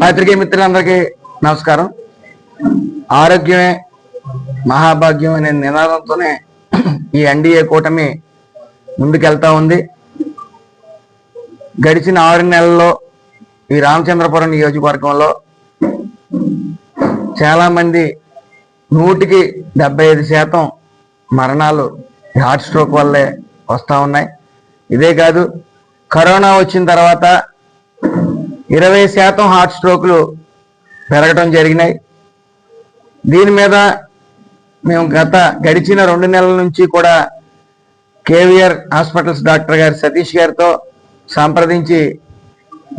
పాత్రికేయ మిత్రులందరికీ నమస్కారం. ఆరోగ్యమే మహాభాగ్యం అనే నినాదంతోనే ఈ ఎన్డీఏ కూటమి ముందుకెళ్తా ఉంది. గడిచిన ఆరు నెలల్లో ఈ రామచంద్రపురం నియోజకవర్గంలో చాలా మంది నూటికి డెబ్బై ఐదు శాతం మరణాలు హార్ట్ స్ట్రోక్ వల్లే వస్తూ ఉన్నాయి. ఇదే కాదు కరోనా వచ్చిన తర్వాత ఇరవై శాతం హార్ట్ స్ట్రోక్లు పెరగటం జరిగినాయి. దీని మీద మేము గత గడిచిన రెండు నెలల నుంచి కూడా కేవీఆర్ హాస్పిటల్స్ డాక్టర్ గారు సతీష్ గారితో సంప్రదించి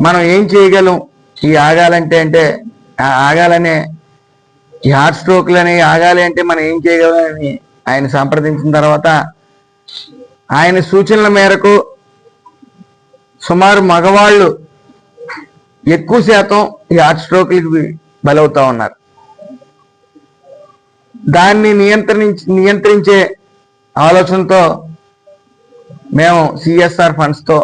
మనం ఏం చేయగలం? ఈ ఆగాలంటే అంటే ఆ ఆగాలనే ఈ హార్ట్ స్ట్రోక్లు అనేవి ఆగాలి అంటే మనం ఏం చేయగలమని ఆయన సంప్రదించిన తర్వాత ఆయన సూచనల మేరకు సుమారు మగవాళ్ళు ఎక్కువ శాతం ఈ హార్ట్ స్ట్రోక్లకి బలవుతా ఉన్నారు. దాన్ని నియంత్రించి నియంత్రించే ఆలోచనతో మేము సిఎస్ఆర్ ఫండ్స్తో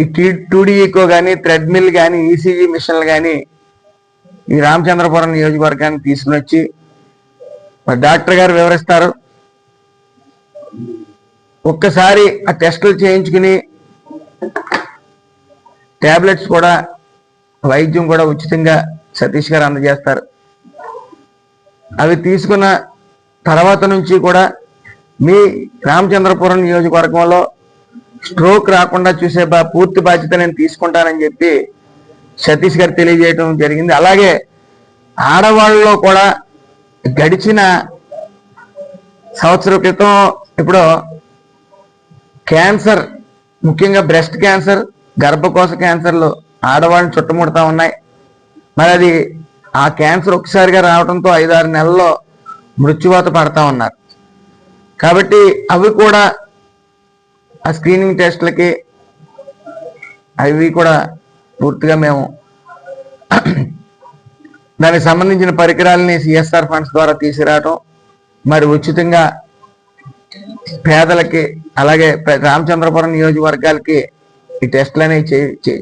ఈ టీ టూడీఈకో కానీ థ్రెడ్మిల్ కానీ ఈసీజీ మిషన్లు కానీ ఈ రామచంద్రపురం నియోజకవర్గానికి తీసుకుని వచ్చి మరి డాక్టర్ గారు వివరిస్తారు. ఒక్కసారి ఆ టెస్టులు చేయించుకుని టాబ్లెట్స్ కూడా వైద్యం కూడా ఉచితంగా సతీష్ గారు అందజేస్తారు. అవి తీసుకున్న తర్వాత నుంచి కూడా మీ రామచంద్రపురం నియోజకవర్గంలో స్ట్రోక్ రాకుండా చూసే బా పూర్తి బాధ్యత నేను తీసుకుంటానని చెప్పి సతీష్ గారు తెలియజేయడం జరిగింది. అలాగే ఆడవాళ్ళలో కూడా గడిచిన సంవత్సరం క్రితం ఇప్పుడు క్యాన్సర్ ముఖ్యంగా బ్రెస్ట్ క్యాన్సర్ గర్భకోశ క్యాన్సర్లు ఆడవాళ్ళని చుట్టముడతా ఉన్నాయి. మరి అది ఆ క్యాన్సర్ ఒకసారిగా రావడంతో ఐదారు నెలల్లో మృత్యువాత పడతా ఉన్నారు. కాబట్టి అవి కూడా ఆ స్క్రీనింగ్ టెస్ట్లకి అవి కూడా పూర్తిగా మేము దానికి సంబంధించిన పరికరాలని సిఎస్ఆర్ ఫండ్స్ ద్వారా తీసుకురావటం మరి ఉచితంగా పేదలకి అలాగే రామచంద్రపురం నియోజకవర్గాలకి ఈ టెస్ట్లు అనేవి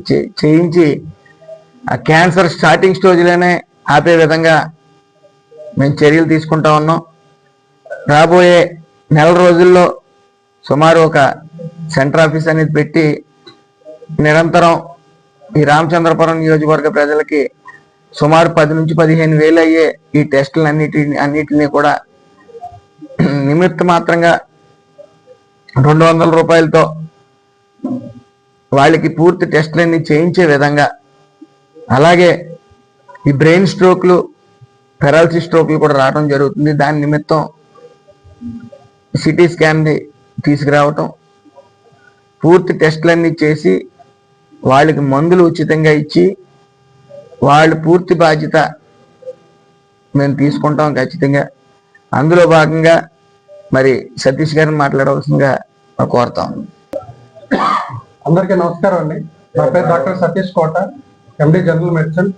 చే- చేయించి ఆ క్యాన్సర్ స్టార్టింగ్ స్టేజ్లోనే ఆపే విధంగా మేము చర్యలు తీసుకుంటా ఉన్నాం. రాబోయే నెల రోజుల్లో సుమారు ఒక సెంటర్ ఆఫీస్ అనేది పెట్టి నిరంతరం ఈ రామచంద్రపురం నియోజకవర్గ ప్రజలకి సుమారు పది నుంచి పదిహేను వేలు అయ్యే ఈ టెస్టులు అన్నిటిని అన్నిటిని కూడా నిమిత్త మాత్రంగా రెండు వందల రూపాయలతో వాళ్ళకి పూర్తి టెస్టులన్నీ చేయించే విధంగా. అలాగే ఈ బ్రెయిన్ స్ట్రోక్లు పెరాలసిస్ స్ట్రోక్లు కూడా రావడం జరుగుతుంది. దాని నిమిత్తం సిటీ స్కాన్ని తీసుకురావటం పూర్తి టెస్టులన్నీ చేసి వాళ్ళకి మందులు ఉచితంగా ఇచ్చి వాళ్ళు పూర్తి బాధ్యత మేము తీసుకుంటాం ఖచ్చితంగా. అందులో భాగంగా మరి సతీష్ గారిని మాట్లాడవలసిందిగా కోరుతాం. అందరికీ నమస్కారం అండి. నా పేరు doctor Satish Kota MD general medicine.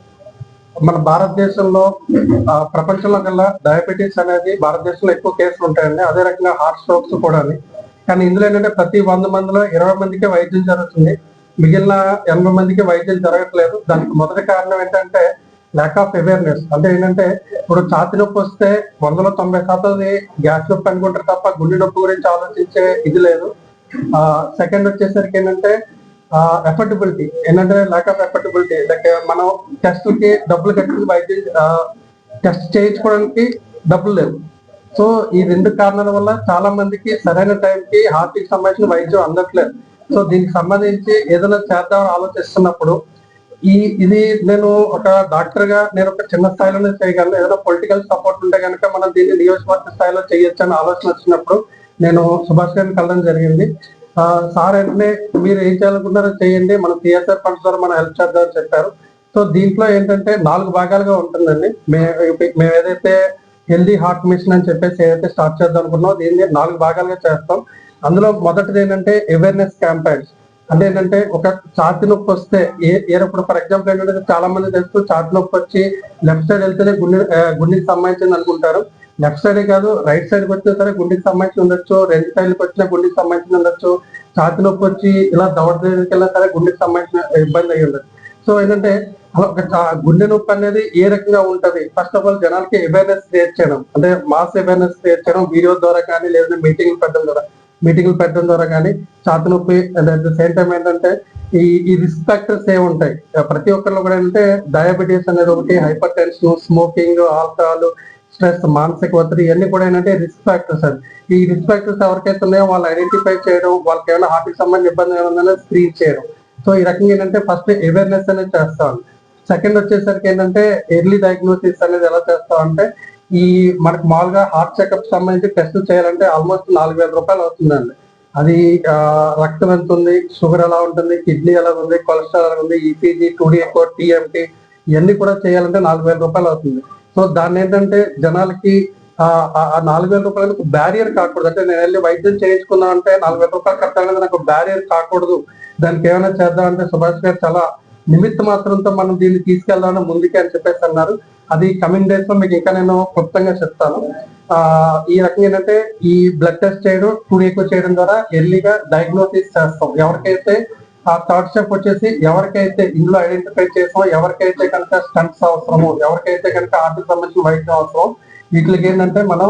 మన భారతదేశంలో ఆ, ప్రపంచంలో కల్లా డయాబెటీస్ అనేది భారతదేశంలో ఎక్కువ కేసులు ఉంటాయండి. అదే రకంగా హార్ట్ స్ట్రోక్స్ కూడా కానీ ఇందులో ఏంటంటే ప్రతి వంద మందిలో ఇరవై మందికి వైద్యం జరుగుతుంది. మిగిలిన ఎనభై మందికి వైద్యం జరగట్లేదు. దానికి మొదటి కారణం ఏంటంటే ల్యాక్ ఆఫ్ అవేర్నెస్ అంటే ఏంటంటే ఇప్పుడు ఛాతి నొప్పి వస్తే వందలో తొంభై శాతం గ్యాస్ నొప్పి అనుకుంటారు తప్ప గుండె నొప్పి గురించి ఆలోచించే ఇది లేదు. సెకండ్ వచ్చేసరికి ఏంటంటే ఎఫర్టబిలిటీ ఏంటంటే ల్యాక్ ఆఫ్ ఎఫర్టబిలిటీ లైక్ మనం టెస్ట్కి డబ్బులు కట్టి వైద్యం టెస్ట్ చేయించుకోవడానికి డబ్బులు లేవు. సో ఈ రెండు కారణాల వల్ల చాలా మందికి సరైన టైంకి హార్ట్కి సంబంధించిన వైద్యం అందట్లేదు. సో దీనికి సంబంధించి ఏదైనా చేద్దామని ఆలోచిస్తున్నప్పుడు ఈ ఇది నేను ఒక డాక్టర్గా నేను ఒక చిన్న స్థాయిలోనే చేయగలను. ఏదైనా పొలిటికల్ సపోర్ట్ ఉంటే కనుక మనం దీన్ని నియోజకవర్గ స్థాయిలో చేయొచ్చు అని ఆలోచన వచ్చినప్పుడు నేను సుభాష్ గారిని కలడం జరిగింది. ఆ, సార్ వెంటనే మీరు ఏం చేయాలనుకుంటారో చేయండి. మన థియేటర్ ఫండ్స్ ద్వారా మనం హెల్ప్ చేద్దామని చెప్పారు. సో దీంట్లో ఏంటంటే నాలుగు భాగాలుగా ఉంటుందండి. మేము ఏదైతే హెల్దీ హార్ట్ మిషన్ అని చెప్పేసి ఏదైతే స్టార్ట్ చేద్దాం అనుకున్నామో దీన్ని నాలుగు భాగాలుగా చేస్తాం. అందులో మొదటిది ఏంటంటే అవేర్నెస్ క్యాంపెయిన్స్ అంటే ఏంటంటే ఒక ఛాతి నొప్పి వస్తే ఏ ఏరప్పుడు ఫర్ ఎగ్జాంపుల్ ఏంటంటే చాలా మంది తెలుసు ఛాతి నొప్పి వచ్చి లెఫ్ట్ సైడ్ వెళ్తేనే గుండె గుండెకి సంబంధించింది అనుకుంటారు లెఫ్ట్ సైడ్ కాదు రైట్ సైడ్కి వచ్చినా సరే గుండెకి సంబంధించి ఉండొచ్చు రెండు సైడ్కి వచ్చినా గుండెకి సంబంధించి ఉండొచ్చు ఛాతి నొప్పి వచ్చి ఇలా దవడ దగ్గరికి వెళ్ళినా సరే గుండెకి సంబంధించిన ఇబ్బంది అయ్యి ఉండదు సో ఏంటంటే అలా ఒక చా- గుండె నొప్పి అనేది ఏ రకంగా ఉంటది? ఫస్ట్ ఆఫ్ ఆల్ జనాలకి అవేర్నెస్ క్రియేట్ చేయడం. అంటే మాస్ అవేర్నెస్ క్రియేట్ చేయడం వీడియో ద్వారా కానీ లేదంటే మీటింగ్లు పెట్టడం ద్వారా మీటింగ్లు పెట్టడం ద్వారా కానీ ఛాతి నొప్పి అట్ ద సేమ్ టైం ఏంటంటే ఈ ఈ రిస్క్ ఫ్యాక్టర్స్ ఏ ఉంటాయి? ప్రతి ఒక్కరిలో కూడా ఏంటంటే డయాబెటీస్ అనేది ఒకటి hypertension smoking alcohol stress మానసిక ఒత్తిడి ఇవన్నీ కూడా ఏంటంటే రిస్క్ ఫ్యాక్టర్స్ అండి. ఈ రిస్క్ ఫ్యాక్టర్స్ ఎవరికైతే ఉన్నాయో వాళ్ళు ఐడెంటిఫై చేయడం వాళ్ళకి ఏమైనా హార్ట్ సంబంధించిన ఇబ్బంది ఏమైనా ఉందనే స్క్రీన్ చేయడం. సో ఈ రకంగా ఏంటంటే ఫస్ట్ అవేర్నెస్ అనేది చేస్తాం. సెకండ్ వచ్చేసరికి ఏంటంటే ఎర్లీ డయాగ్నోసిస్ అనేది ఎలా చేస్తాం అంటే ఈ మనకు మామూలుగా హార్ట్ చెకప్ సంబంధించి టెస్ట్ చేయాలంటే ఆల్మోస్ట్ నాలుగు వేల రూపాయలు అవుతుందండి. అది రక్తం ఎంత ఉంది షుగర్ ఎలా ఉంటుంది కిడ్నీ ఎలా ఉంది కొలెస్ట్రాల్ ఎలా ఉంది ఈపీజీ ఈసీజీ టూడీ టీఎంటీ ఇవన్నీ కూడా చేయాలంటే నాలుగు వేల రూపాయలు అవుతుంది. సో దాన్ని ఏంటంటే జనాలకి ఆ నాలుగు వేల రూపాయలకు బ్యారియర్ కాకూడదు. అంటే నేను వెళ్ళి వైద్యం చేయించుకున్నా అంటే నాలుగు వేల రూపాయలు కట్టాలనేది నాకు బ్యారియర్ కాకూడదు. దానికి ఏమైనా చేద్దాం అంటే సుభాష్ గారు చాలా నిమిత్త మాత్రంతో మనం దీన్ని తీసుకెళ్దాం ముందుకే అని చెప్పేసి అన్నారు. అది కమింగ్ డేస్లో మీకు ఇంకా నేను క్లుప్తంగా చెప్తాను. ఆ ఈ రకంగా ఏంటంటే ఈ బ్లడ్ టెస్ట్ చేయడం టూ ఎక్కువ చేయడం ద్వారా ఎర్లీగా డయాగ్నోసిస్ చేస్తాం. ఎవరికైతే ఆ థర్డ్ స్టెప్ వచ్చేసి ఎవరికైతే ఇందులో ఐడెంటిఫై చేసామో ఎవరికైతే కనుక స్టంట్స్ అవసరమో ఎవరికైతే కనుక ఆర్థిక సంబంధించిన వైద్యం అవసరం వీటికి ఏంటంటే మనం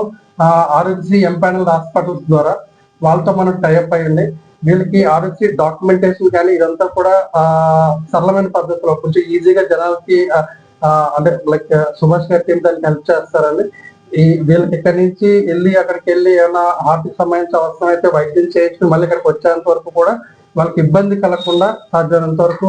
ఆరోగ్యశ్రీ ఎంపానల్ హాస్పిటల్స్ ద్వారా వాళ్ళతో మనం టైప్ అయ్యింది వీళ్ళకి ఆరోగ్య డాక్యుమెంటేషన్ కానీ ఇదంతా కూడా సరళమైన పద్ధతిలో కొంచెం ఈజీగా జనాలకి అంటే లైక్ సుభాష్ గారి టీం దానికి హెల్ప్ చేస్తారని ఈ వీళ్ళకి ఇక్కడి నుంచి వెళ్ళి అక్కడికి వెళ్ళి ఏమైనా ఆర్థిక సంబంధించిన అవసరం అయితే వైద్యం చేయించుకుని మళ్ళీ ఇక్కడికి వచ్చేంత వరకు కూడా వాళ్ళకి ఇబ్బంది కలగకుండా సాధ్యమైనంత వరకు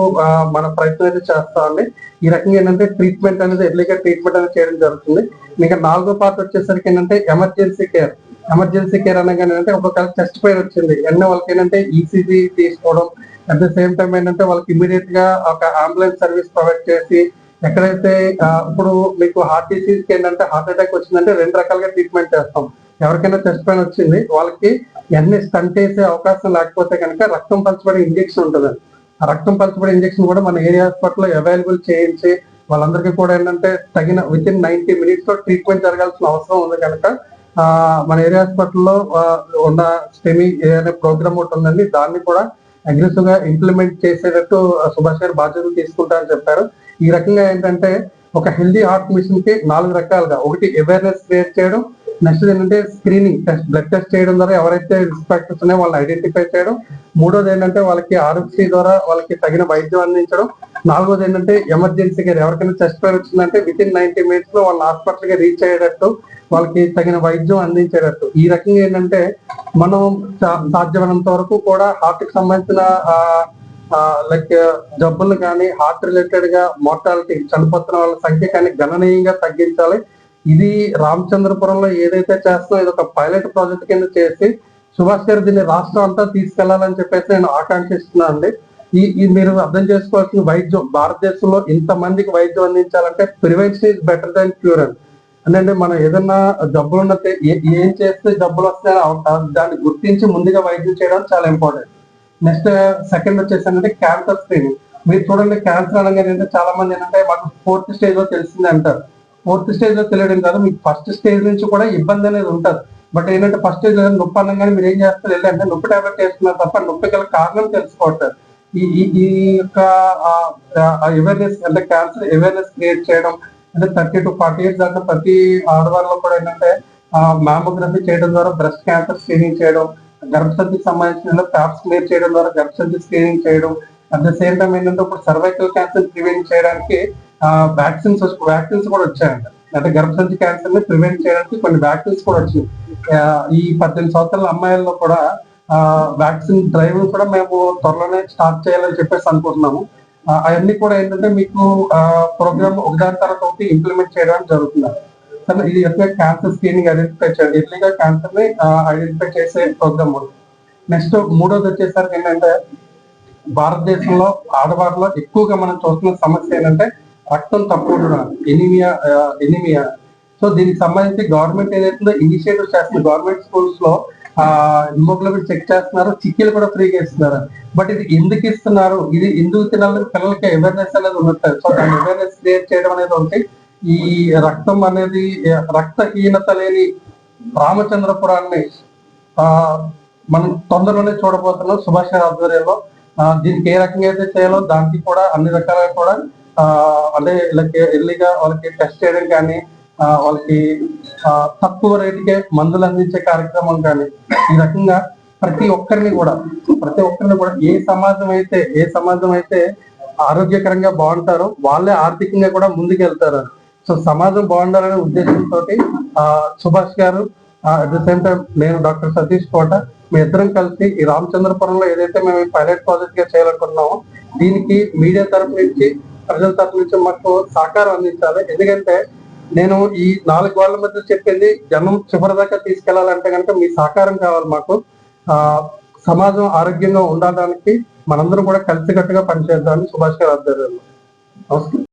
మన ప్రయత్నం అయితే చేస్తామండి ఈ రకంగా ఏంటంటే ట్రీట్మెంట్ అనేది ఎర్లీగా ట్రీట్మెంట్ అనేది చేయడం జరుగుతుంది. ఇంకా నాలుగో పార్ట్ వచ్చేసరికి ఏంటంటే ఎమర్జెన్సీ కేర్ ఎమర్జెన్సీ కేర్ అనగానే ఏంటంటే ఒకవేళ చెస్ట్ పెయిన్ వచ్చింది. ఎన్నో వాళ్ళకి ఏంటంటే ఈసీజీ తీసుకోవడం. అట్ ద సేమ్ టైం ఏంటంటే వాళ్ళకి ఇమీడియట్గా ఒక అంబులెన్స్ సర్వీస్ ప్రొవైడ్ చేసి ఎక్కడైతే ఇప్పుడు మీకు హార్ట్ డిసీజ్కి ఏంటంటే హార్ట్ అటాక్ వచ్చిందంటే రెండు రకాలుగా ట్రీట్మెంట్ చేస్తాం. ఎవరికైనా చెస్ట్ పెయిన్ వచ్చింది వాళ్ళకి ఎన్ని స్టంట్ వేసే అవకాశం లేకపోతే కనుక రక్తం పలచబడే ఇంజెక్షన్ ఉంటుంది. ఆ రక్తం పలచబడే ఇంజెక్షన్ కూడా మన ఏరియా హాస్పిటల్లో అవైలబుల్ చేయించి వాళ్ళందరికీ కూడా ఏంటంటే తగిన విత్ ఇన్ నైన్టీ మినిట్స్లో ట్రీట్మెంట్ జరగాల్సిన అవసరం ఉంది కనుక ఆ, మన ఏరియా హాస్పిటల్లో ఉన్న స్టెమి అనే ప్రోగ్రామ్ ఒకటి ఉందండి దాన్ని కూడా అగ్రెసివ్గా ఇంప్లిమెంట్ చేసేటట్టు సుభాష్ గారు బాధ్యతలు తీసుకుంటారని చెప్పారు. ఈ రకంగా ఏంటంటే ఒక హెల్దీ హార్ట్ మిషన్కి నాలుగు రకాలుగా ఒకటి అవేర్నెస్ క్రియేట్ చేయడం నెక్స్ట్ ఏంటంటే స్క్రీనింగ్ టెస్ట్ బ్లడ్ టెస్ట్ చేయడం ద్వారా ఎవరైతే రిస్క్ ఫ్యాక్టర్స్ ఉన్నాయో వాళ్ళని ఐడెంటిఫై చేయడం. మూడోది ఏంటంటే వాళ్ళకి ఆరోగ్యశ్రీ ద్వారా వాళ్ళకి తగిన వైద్యం అందించడం. నాలుగోది ఏంటంటే ఎమర్జెన్సీ కేర్ ఎవరికైనా చెస్ట్ పెయిన్ వచ్చిందంటే విత్ ఇన్ నైన్టీ మినిట్స్లో వాళ్ళ హాస్పిటల్కి రీచ్ అయ్యేటట్టు వాళ్ళకి తగిన వైద్యం అందించేటట్టు. ఈ రకంగా ఏంటంటే మనం సాధ్యమైనంత వరకు కూడా హార్ట్కి సంబంధించిన లైక్ జబ్బులు కానీ హార్ట్ రిలేటెడ్గా మోర్టాలిటీ చనిపోతున్న వాళ్ళ సంఖ్య కానీ గణనీయంగా తగ్గించాలి. ఇది రామచంద్రపురంలో ఏదైతే చేస్తామో ఇది ఒక పైలట్ ప్రాజెక్ట్ కింద చేసి సుభాష్ గారు దీన్ని రాష్ట్రం అంతా తీసుకెళ్ళాలని చెప్పేసి నేను ఆకాంక్షిస్తున్నాను అండి. ఈ మీరు అర్థం చేసుకోవాల్సిన వైద్యం భారతదేశంలో ఇంత మందికి వైద్యం అందించాలంటే prevention is better than cure అని. అంటే మనం ఏదన్నా జబ్బులు ఉన్న ఏం చేస్తే జబ్బులు వస్తాయని దాన్ని గుర్తించి ముందుగా వైద్యం చేయడం చాలా ఇంపార్టెంట్ నెక్స్ట్ సెకండ్ వచ్చేసి ఏంటంటే క్యాన్సర్ స్క్రీనింగ్ మీరు చూడండి క్యాన్సర్ అనగానే చాలా మంది ఏంటంటే మాకు ఫోర్త్ స్టేజ్లో తెలిసింది అంటారు. ఫోర్త్ స్టేజ్లో తెలియడం కాదు. మీకు ఫస్ట్ స్టేజ్ నుంచి కూడా ఇబ్బంది అనేది ఉంటుంది. బట్ ఏంటంటే ఫస్ట్ స్టేజ్లో నొప్పి అనగానే మీరు ఏం చేస్తారు? వెళ్ళంటే నొప్పి టాబ్లెట్ వేస్తున్నారు తప్ప నొప్పి గల కారణం తెలుసుకోవట్లేదు. ఈ ఈ- యొక్క అవేర్నెస్ అంటే క్యాన్సర్ అవేర్నెస్ క్రియేట్ చేయడం అంటే థర్టీ టు ఫార్టీ ఇయర్స్ దాకా ప్రతి ఆడవాళ్ళలో కూడా ఏంటంటే మ్యామోగ్రఫీ చేయడం ద్వారా బ్రెస్ట్ క్యాన్సర్ స్క్రీనింగ్ చేయడం గర్భసంధికి సంబంధించిన ప్యాప్స్ క్లియర్ చేయడం ద్వారా గర్భసంధి స్క్రీనింగ్ చేయడం. అట్ ద సేమ్ టైం ఏంటంటే ఇప్పుడు సర్వైకల్ క్యాన్సర్ ప్రివెంట్ చేయడానికి వ్యాక్సిన్స్ వ్యాక్సిన్స్ కూడా వచ్చాయంట. అంటే గర్భసంచి క్యాన్సర్ని ప్రివెంట్ చేయడానికి కొన్ని వ్యాక్సిన్స్ కూడా వచ్చాయి ఈ పద్దెనిమిది సంవత్సరాల అమ్మాయిల్లో కూడా వ్యాక్సిన్ డ్రైవ్ కూడా మేము త్వరలోనే స్టార్ట్ చేయాలని చెప్పేసి అనుకుంటున్నాము. అవన్నీ కూడా ఏంటంటే మీకు ప్రోగ్రామ్ ఒకదాని తర్వాత ఒకటి ఇంప్లిమెంట్ చేయడానికి జరుగుతుంది. ఇది ఎట్లా క్యాన్సర్ స్క్రీనింగ్ ఐడెంటిఫై చేయాలి? ఎట్లీగా క్యాన్సర్ని ఐడెంటిఫై చేసే ప్రోగ్రామ్ నెక్స్ట్ మూడోది వచ్చేసరికి ఏంటంటే భారతదేశంలో ఆడవారిలో ఎక్కువగా మనం చూస్తున్న సమస్య ఏంటంటే రక్తం తక్కువ ఎనిమియా ఎనిమియా. సో దీనికి సంబంధించి గవర్నమెంట్ ఏదైతుందో ఇనిషియేటివ్ చేస్తుంది. గవర్నమెంట్ స్కూల్స్లో ఆ హిమోగ్లోబిన్ చెక్ చేస్తున్నారు. చిక్కీలు కూడా ఫ్రీగా ఇస్తున్నారు. బట్ ఇది ఎందుకు ఇస్తున్నారు? ఇది ఎందుకు తినాలని పిల్లలకి అవేర్నెస్ అనేది ఉన్నట్టు సో దాని అవేర్నెస్ క్రియేట్ చేయడం అనేది ఒకటి. ఈ రక్తం అనేది రక్తహీనత లేని రామచంద్రపురాన్ని ఆ మనం తొందరలోనే చూడబోతున్నాం సుభాష్ ఆధ్వర్యంలో. దీనికి ఏ రకంగా అయితే చేయాలో దానికి కూడా అన్ని రకాలుగా కూడా అంటే వీళ్ళకి ఎర్లీగా వాళ్ళకి టెస్ట్ చేయడం కానీ ఆ, వాళ్ళకి ఆ, తక్కువ రేటుకే మందులు అందించే కార్యక్రమం కానీ ఈ రకంగా ప్రతి ఒక్కరిని కూడా ప్రతి ఒక్కరిని కూడా ఏ సమాజం అయితే ఏ సమాజం అయితే ఆరోగ్యకరంగా బాగుంటారో వాళ్ళే ఆర్థికంగా కూడా ముందుకెళ్తారు. సో సమాజం బాగుండాలనే ఉద్దేశంతో Subhash garu at the same time నేను డాక్టర్ సతీష్ కోట మీ ఇద్దరం కలిసి ఈ రామచంద్రపురంలో ఏదైతే మేము పైలట్ ప్రాజెక్ట్గా చేయాలనుకుంటున్నామో దీనికి మీడియా తరపు నుంచి ప్రజల తరఫు నుంచి మాకు సహకారం అందించాలి. ఎందుకంటే నేను ఈ నాలుగు వాళ్ళ మధ్య చెప్పింది జనం చివరి దాకా తీసుకెళ్ళాలంటే కనుక మీ సహకారం కావాలి మాకు. ఆ సమాజం ఆరోగ్యంగా ఉండడానికి మనందరం కూడా కలిసికట్టుగా పనిచేద్దామని సుభాష్ గారు ఆధ్వర్యంలో నమస్కారం.